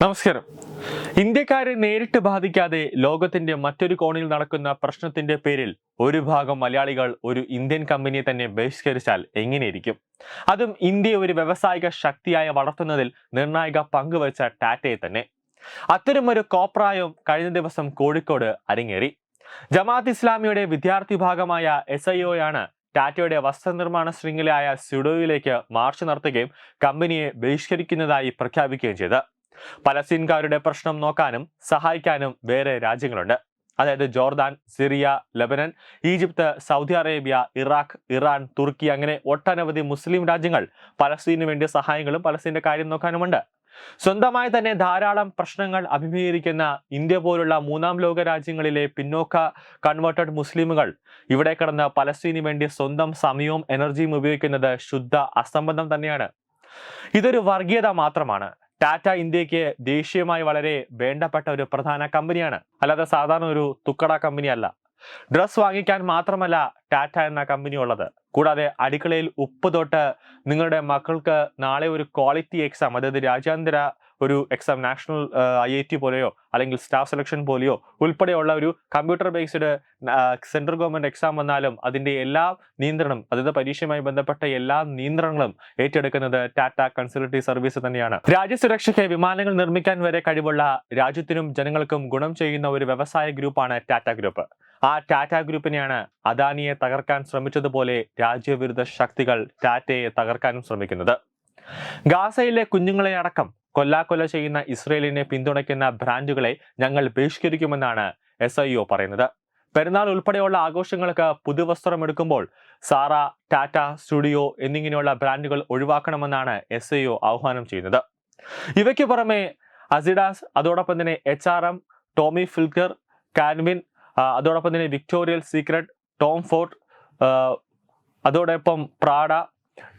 നമസ്കാരം. ഇന്ത്യക്കാരെ നേരിട്ട് ബാധിക്കാതെ ലോകത്തിന്റെ മറ്റൊരു കോണിൽ നടക്കുന്ന പ്രശ്നത്തിന്റെ പേരിൽ ഒരു ഭാഗം മലയാളികൾ ഒരു ഇന്ത്യൻ കമ്പനിയെ തന്നെ ബഹിഷ്കരിച്ചാൽ എങ്ങനെയിരിക്കും? അതും ഇന്ത്യയെ ഒരു വ്യവസായിക ശക്തിയായി വളർത്തുന്നതിൽ നിർണായക പങ്കുവച്ച ടാറ്റയെ തന്നെ. അത്തരമൊരു കോപ്രായം കഴിഞ്ഞ ദിവസം കോഴിക്കോട് അരങ്ങേറി. ജമാഅത്ത് ഇസ്ലാമിയുടെ വിദ്യാർത്ഥി ഭാഗമായ എസ് ഐ ഒയാണ് ടാറ്റയുടെ വസ്ത്രനിർമ്മാണ ശൃംഖലയായ സിഡോയിലേക്ക് മാർച്ച് നടത്തുകയും കമ്പനിയെ ബഹിഷ്കരിക്കുന്നതായി പ്രഖ്യാപിക്കുകയും ചെയ്ത് പലസ്തീൻകാരുടെ പ്രശ്നം നോക്കാനും സഹായിക്കാനും വേറെ രാജ്യങ്ങളുണ്ട്. അതായത് Jordan Syria Lebanon Egypt Saudi Arabia Iraq Iran തുർക്കി അങ്ങനെ ഒട്ടനവധി മുസ്ലിം രാജ്യങ്ങൾ പലസ്തീനു വേണ്ടി സഹായങ്ങളും പലസ്തീന്റെ കാര്യം നോക്കാനുമുണ്ട്. സ്വന്തമായി തന്നെ ധാരാളം പ്രശ്നങ്ങൾ അഭിമുഖീകരിക്കുന്ന ഇന്ത്യ പോലുള്ള മൂന്നാം ലോക രാജ്യങ്ങളിലെ പിന്നോക്ക കൺവേർട്ടഡ് മുസ്ലിമുകൾ ഇവിടെ കിടന്ന് പലസ്തീനു വേണ്ടി സ്വന്തം സമയവും എനർജിയും ഉപയോഗിക്കുന്നത് ശുദ്ധ അസംബന്ധം തന്നെയാണ്. ഇതൊരു വർഗീയത മാത്രമാണ്. ടാറ്റ ഇന്ത്യയ്ക്ക് ദേശീയമായി വളരെ വേണ്ടപ്പെട്ട ഒരു പ്രധാന കമ്പനിയാണ്. അല്ലാതെ സാധാരണ ഒരു തുക്കട കമ്പനി അല്ല ഡ്രസ് വാങ്ങിക്കാൻ മാത്രമല്ല ടാറ്റ എന്ന കമ്പനി ഉള്ളത് കൂടാതെ അടുക്കളയിൽ ഉപ്പ് തൊട്ട് നിങ്ങളുടെ മക്കൾക്ക് നാളെ ഒരു ക്വാളിറ്റി എക്സാം അതായത് രാജ്യാന്തര ഒരു exam national I I T പോലെയോ അല്ലെങ്കിൽ സ്റ്റാഫ് സെലക്ഷൻ പോലെയോ ഉൾപ്പെടെയുള്ള ഒരു computer based central government exam വന്നാലും അതിന്റെ എല്ലാ നിയന്ത്രണം അതായത് പരീക്ഷയുമായി ബന്ധപ്പെട്ട എല്ലാ നിയന്ത്രണങ്ങളും ഏറ്റെടുക്കുന്നത് ടാറ്റ കൺസൾട്ടി സർവീസ് തന്നെയാണ്. രാജ്യസുരക്ഷയ്ക്ക് വിമാനങ്ങൾ നിർമ്മിക്കാൻ വരെ കഴിവുള്ള രാജ്യത്തിനും ജനങ്ങൾക്കും ഗുണം ചെയ്യുന്ന ഒരു വ്യവസായ ഗ്രൂപ്പാണ് ടാറ്റ ഗ്രൂപ്പ് ആ ടാറ്റ ഗ്രൂപ്പിനെയാണ് അദാനിയെ തകർക്കാൻ ശ്രമിച്ചതുപോലെ രാജ്യവിരുദ്ധ ശക്തികൾ ടാറ്റയെ തകർക്കാനും ശ്രമിക്കുന്നത്. ഗാസയിലെ കുഞ്ഞുങ്ങളെ അടക്കം കൊല്ലാക്കൊല ചെയ്യുന്ന ഇസ്രയേലിനെ പിന്തുണയ്ക്കുന്ന ബ്രാൻഡുകളെ ഞങ്ങൾ ബഹിഷ്കരിക്കുമെന്നാണ് എസ് ഐ ഒ പറയുന്നത്. പെരുന്നാൾ ഉൾപ്പെടെയുള്ള ആഘോഷങ്ങൾക്ക് പുതുവസ്ത്രം എടുക്കുമ്പോൾ സാറ ടാറ്റ സ്റ്റുഡിയോ എന്നിങ്ങനെയുള്ള ബ്രാൻഡുകൾ ഒഴിവാക്കണമെന്നാണ് എസ് ഐ ഒ ആഹ്വാനം ചെയ്യുന്നത്. ഇവയ്ക്ക് പുറമെ അസിഡാസ് അതോടൊപ്പം തന്നെ എച്ച് ആർ എം ടോമി ഫിൽക്കർ കാൻവിൻ അതോടൊപ്പം തന്നെ വിക്ടോറിയൽ സീക്രട്ട് ടോം ഫോർട്ട് അതോടൊപ്പം പ്രാഡ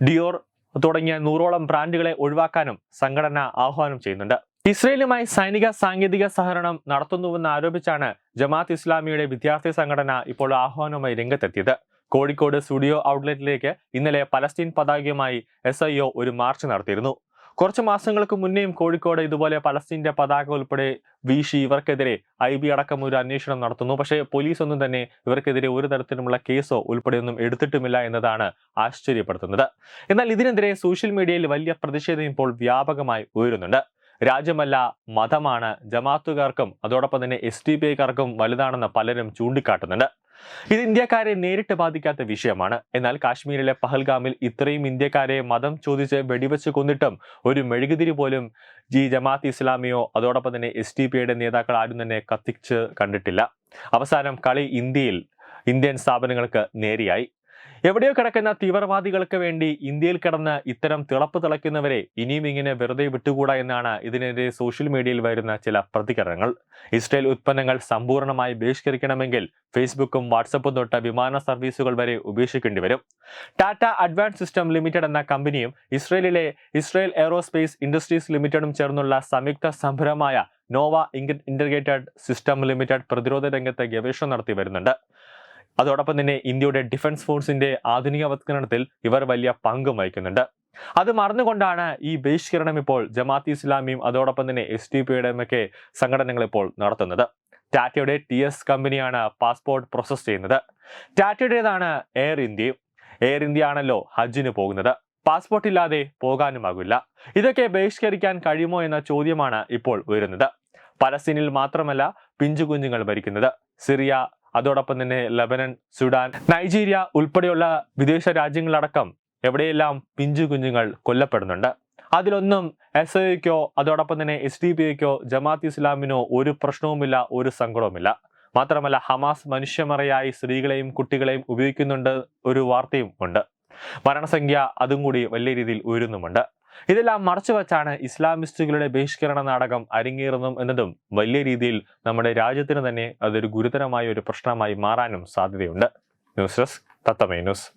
ഡിയോർ തുടങ്ങിയ നൂറോളം ബ്രാൻഡുകളെ ഒഴിവാക്കാനും സംഘടന ആഹ്വാനം ചെയ്യുന്നുണ്ട്. ഇസ്രയേലുമായി സൈനിക സാങ്കേതിക സഹകരണം നടത്തുന്നുവെന്ന് ആരോപിച്ചാണ് ജമാഅത്ത് ഇസ്ലാമിയുടെ വിദ്യാർത്ഥി സംഘടന ഇപ്പോൾ ആഹ്വാനവുമായി രംഗത്തെത്തിയത്. കോഴിക്കോട് സ്റ്റുഡിയോ ഔട്ട്ലെറ്റിലേക്ക് ഇന്നലെ പലസ്തീൻ പതാകയുമായി എസ് ഒരു മാർച്ച് നടത്തിയിരുന്നു. കുറച്ച് മാസങ്ങൾക്ക് മുന്നേയും കോഴിക്കോട് ഇതുപോലെ പലസ്തീന്റെ പതാക ഉൾപ്പെടെ വീശി ഇവർക്കെതിരെ ഐ ബി അടക്കം ഒരു അന്വേഷണം നടത്തുന്നു. പക്ഷേ പോലീസ് ഒന്നും തന്നെ ഇവർക്കെതിരെ ഒരു തരത്തിലുമുള്ള കേസോ ഉൾപ്പെടെയൊന്നും എടുത്തിട്ടുമില്ല എന്നതാണ് ആശ്ചര്യപ്പെടുത്തുന്നത്. എന്നാൽ ഇതിനെതിരെ സോഷ്യൽ മീഡിയയിൽ വലിയ പ്രതിഷേധം ഇപ്പോൾ വ്യാപകമായി ഉയരുന്നുണ്ട്. രാജ്യമല്ല മതമാണ്. ജമാത്തുകാർക്കും അതോടൊപ്പം തന്നെ എസ് ടി പി ഐക്കാർക്കും വലുതാണെന്ന് പലരും ചൂണ്ടിക്കാട്ടുന്നുണ്ട്. ഇത് ഇന്ത്യക്കാരെ നേരിട്ട് ബാധിക്കാത്ത വിഷയമാണ്. എന്നാൽ കാശ്മീരിലെ പഹൽഗാമിൽ ഇത്രയും ഇന്ത്യക്കാരെ മതം ചോദിച്ച് വെടിവെച്ച് കൊന്നിട്ടും ഒരു മെഴുകുതിരി പോലും ജി ജമാഅത്ത് ഇസ്ലാമിയോ അതോടൊപ്പം തന്നെ എസ് ടി പിയുടെ നേതാക്കൾ ആരും തന്നെ കത്തിച്ച് കണ്ടിട്ടില്ല. അവസാനം കളി ഇന്ത്യയിൽ ഇന്ത്യൻ സ്ഥാപനങ്ങൾക്ക് നേരെയായി. എവിടെയോ കിടക്കുന്ന തീവ്രവാദികൾക്ക് വേണ്ടി ഇന്ത്യയിൽ കിടന്ന് ഇത്തരം തിളപ്പ് തിളയ്ക്കുന്നവരെ ഇനിയും ഇങ്ങനെ വെറുതെ വിട്ടുകൂടാ എന്നാണ് ഇതിനെതിരെ സോഷ്യൽ മീഡിയയിൽ വരുന്ന ചില പ്രതികരണങ്ങൾ. ഇസ്രയേൽ ഉത്പന്നങ്ങൾ സമ്പൂർണമായി ബഹിഷ്കരിക്കണമെങ്കിൽ ഫേസ്ബുക്കും വാട്സപ്പും തൊട്ട് വിമാന സർവീസുകൾ വരെ ഉപേക്ഷിക്കേണ്ടി വരും. ടാറ്റ അഡ്വാൻസ് സിസ്റ്റം ലിമിറ്റഡ് എന്ന കമ്പനിയും ഇസ്രയേലിലെ ഇസ്രയേൽ എയറോസ്പേസ് ഇൻഡസ്ട്രീസ് ലിമിറ്റഡും ചേർന്നുള്ള സംയുക്ത സംരംഭമായ നോവ ഇന്റഗ്രേറ്റഡ് സിസ്റ്റം ലിമിറ്റഡ് പ്രതിരോധ രംഗത്ത് ഗവേഷണം നടത്തി വരുന്നുണ്ട്. അതോടൊപ്പം തന്നെ ഇന്ത്യയുടെ ഡിഫൻസ് ഫോഴ്സിന്റെ ആധുനികവത്കരണത്തിൽ ഇവർ വലിയ പങ്കും വഹിക്കുന്നുണ്ട്. അത് മറന്നുകൊണ്ടാണ് ഈ ബഹിഷ്കരണം ഇപ്പോൾ ജമാഅത്ത് ഇസ്ലാമിയും അതോടൊപ്പം തന്നെ എസ് ടി പിയുടെ ഒക്കെ സംഘടനകൾ ഇപ്പോൾ നടത്തുന്നത്. ടാറ്റയുടെ ടി എസ് കമ്പനിയാണ് പാസ്പോർട്ട് പ്രോസസ് ചെയ്യുന്നത്. ടാറ്റയുടേതാണ് എയർ ഇന്ത്യയും എയർ ഇന്ത്യ ആണല്ലോ ഹജ്ജിന് പോകുന്നത്. പാസ്പോർട്ട് ഇല്ലാതെ പോകാനുമാകില്ല ഇതൊക്കെ ബഹിഷ്കരിക്കാൻ കഴിയുമോ എന്ന ചോദ്യമാണ് ഇപ്പോൾ ഉയരുന്നത്. പലസ്തീനിൽ മാത്രമല്ല പിഞ്ചു കുഞ്ഞുങ്ങൾ ഭരിക്കുന്നത് സിറിയ അതോടൊപ്പം തന്നെ ലബനൻ സുഡാൻ നൈജീരിയ ഉൾപ്പെടെയുള്ള വിദേശ രാജ്യങ്ങളടക്കം എവിടെയെല്ലാം പിഞ്ചു കുഞ്ഞുങ്ങൾ കൊല്ലപ്പെടുന്നുണ്ട്. അതിലൊന്നും എസ് ഐക്കോ അതോടൊപ്പം തന്നെ എസ് ഡി പി ഐക്കോ ജമാഅത്ത് ഇസ്ലാമിനോ ഒരു പ്രശ്നവുമില്ല ഒരു സങ്കടവുമില്ല. മാത്രമല്ല ഹമാസ് മനുഷ്യമറയായി സ്ത്രീകളെയും കുട്ടികളെയും ഉപയോഗിക്കുന്നുണ്ട് ഒരു വാർത്തയും ഉണ്ട്. മരണസംഖ്യ അതും കൂടി വലിയ രീതിയിൽ ഉയരുന്നുമുണ്ട്. ഇതെല്ലാം മറച്ചു വച്ചാണ് ഇസ്ലാമിസ്റ്റുകളുടെ ബഹിഷ്കരണ നാടകം അരങ്ങേറുന്നു എന്നതും വലിയ രീതിയിൽ നമ്മുടെ രാജ്യത്തിന് തന്നെ അതൊരു ഗുരുതരമായ ഒരു പ്രശ്നമായി മാറാനും സാധ്യതയുണ്ട്. ന്യൂസ് ഡെസ്ക് തത്തമേ ന്യൂസ്.